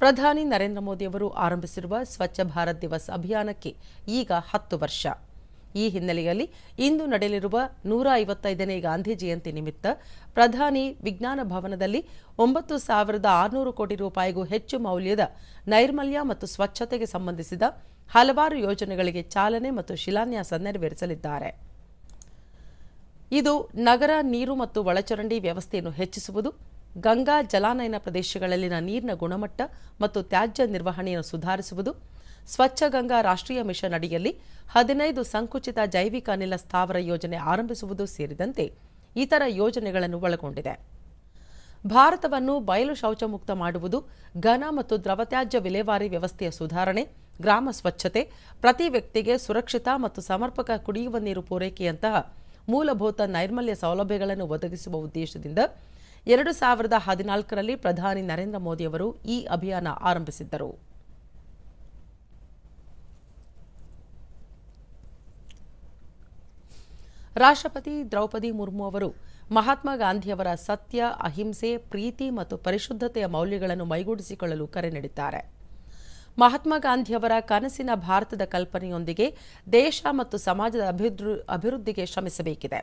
ಪ್ರಧಾನಿ ನರೇಂದ್ರ ಮೋದಿಯವರು ಆರಂಭಿಸಿರುವ ಸ್ವಚ್ಛ ಭಾರತ್ ದಿವಸ್ ಅಭಿಯಾನಕ್ಕೆ ಈಗ ಹತ್ತು ವರ್ಷ. ಈ ಹಿನ್ನೆಲೆಯಲ್ಲಿ ಇಂದು ನಡೆಯಲಿರುವ ನೂರ ಐವತ್ತೈದನೇ ಗಾಂಧಿ ಜಯಂತಿ ನಿಮಿತ್ತ ಪ್ರಧಾನಿ ವಿಜ್ಞಾನ ಭವನದಲ್ಲಿ ಒಂಬತ್ತು ಸಾವಿರದ ಆರುನೂರು ಕೋಟಿ ರೂಪಾಯಿಗೂ ಹೆಚ್ಚು ಮೌಲ್ಯದ ನೈರ್ಮಲ್ಯ ಮತ್ತು ಸ್ವಚ್ಛತೆಗೆ ಸಂಬಂಧಿಸಿದ ಹಲವಾರು ಯೋಜನೆಗಳಿಗೆ ಚಾಲನೆ ಮತ್ತು ಶಿಲಾನ್ಯಾಸ ನೆರವೇರಿಸಲಿದ್ದಾರೆ. ಇದು ನಗರ ನೀರು ಮತ್ತು ಒಳಚರಂಡಿ ವ್ಯವಸ್ಥೆಯನ್ನು ಹೆಚ್ಚಿಸುವುದು ಗಂಗಾ ಜಲಾನಯನ ಪ್ರದೇಶಗಳಲ್ಲಿನ ನೀರಿನ ಗುಣಮಟ್ಟ ಮತ್ತು ತ್ಯಾಜ್ಯ ನಿರ್ವಹಣೆಯನ್ನು ಸುಧಾರಿಸುವುದು, ಸ್ವಚ್ಛ ಗಂಗಾ ರಾಷ್ಟ್ರೀಯ ಮಿಷನ್ ಅಡಿಯಲ್ಲಿ ಹದಿನೈದು ಸಂಕುಚಿತ ಜೈವಿಕ ಅನಿಲ ಸ್ಥಾವರ ಯೋಜನೆ ಆರಂಭಿಸುವುದು ಸೇರಿದಂತೆ ಇತರ ಯೋಜನೆಗಳನ್ನು ಒಳಗೊಂಡಿದೆ. ಭಾರತವನ್ನು ಬಯಲು ಶೌಚ ಮುಕ್ತ ಮಾಡುವುದು, ಘನ ಮತ್ತು ದ್ರವತ್ಯಾಜ್ಯ ವಿಲೇವಾರಿ ವ್ಯವಸ್ಥೆಯ ಸುಧಾರಣೆ, ಗ್ರಾಮ ಸ್ವಚ್ಛತೆ, ಪ್ರತಿ ವ್ಯಕ್ತಿಗೆ ಸುರಕ್ಷಿತ ಮತ್ತು ಸಮರ್ಪಕ ಕುಡಿಯುವ ನೀರು ಪೂರೈಕೆಯಂತಹ ಮೂಲಭೂತ ನೈರ್ಮಲ್ಯ ಸೌಲಭ್ಯಗಳನ್ನು ಒದಗಿಸುವ ಉದ್ದೇಶದಿಂದ ಎರಡು ಸಾವಿರದ ಹದಿನಾಲ್ಕರಲ್ಲಿ ಪ್ರಧಾನಿ ನರೇಂದ್ರ ಮೋದಿಯವರು ಈ ಅಭಿಯಾನ ಆರಂಭಿಸಿದ್ದರು. ರಾಷ್ಟ್ರಪತಿ ದ್ರೌಪದಿ ಮುರ್ಮು ಅವರು ಮಹಾತ್ಮ ಗಾಂಧಿಯವರ ಸತ್ಯ, ಅಹಿಂಸೆ, ಪ್ರೀತಿ ಮತ್ತು ಪರಿಶುದ್ಧತೆಯ ಮೌಲ್ಯಗಳನ್ನು ಮೈಗೂಡಿಸಿಕೊಳ್ಳಲು ಕರೆ ನೀಡಿದ್ದಾರೆ. ಮಹಾತ್ಮ ಗಾಂಧಿಯವರ ಕನಸಿನ ಭಾರತದ ಕಲ್ಪನೆಯೊಂದಿಗೆ ದೇಶ ಮತ್ತು ಸಮಾಜದ ಅಭಿವೃ ಅಭಿವೃದ್ಧಿಗೆ ಶ್ರಮಿಸಬೇಕಿದೆ.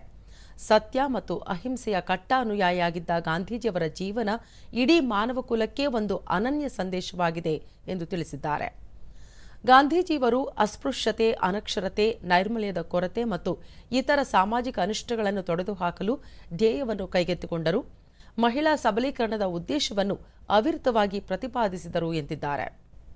ಸತ್ಯ ಮತ್ತು ಅಹಿಂಸೆಯ ಕಟ್ಟ ಅನುಯಾಯಿಯಾಗಿದ್ದ ಗಾಂಧೀಜಿಯವರ ಜೀವನ ಇಡೀ ಮಾನವ ಕುಲಕ್ಕೆ ಒಂದು ಅನನ್ಯ ಸಂದೇಶವಾಗಿದೆ ಎಂದು ತಿಳಿಸಿದ್ದಾರೆ. ಗಾಂಧೀಜಿಯವರು ಅಸ್ಪೃಶ್ಯತೆ, ಅನಕ್ಷರತೆ, ನೈರ್ಮಲ್ಯದ ಕೊರತೆ ಮತ್ತು ಇತರ ಸಾಮಾಜಿಕ ಅನಿಷ್ಟಗಳನ್ನು ತೊಡೆದುಹಾಕಲು ಧ್ಯೇಯವನ್ನು ಕೈಗೆತ್ತಿಕೊಂಡರು. ಮಹಿಳಾ ಸಬಲೀಕರಣದ ಉದ್ದೇಶವನ್ನು ಅವಿರತವಾಗಿ ಪ್ರತಿಪಾದಿಸಿದರು ಎಂದಿದ್ದಾರೆ.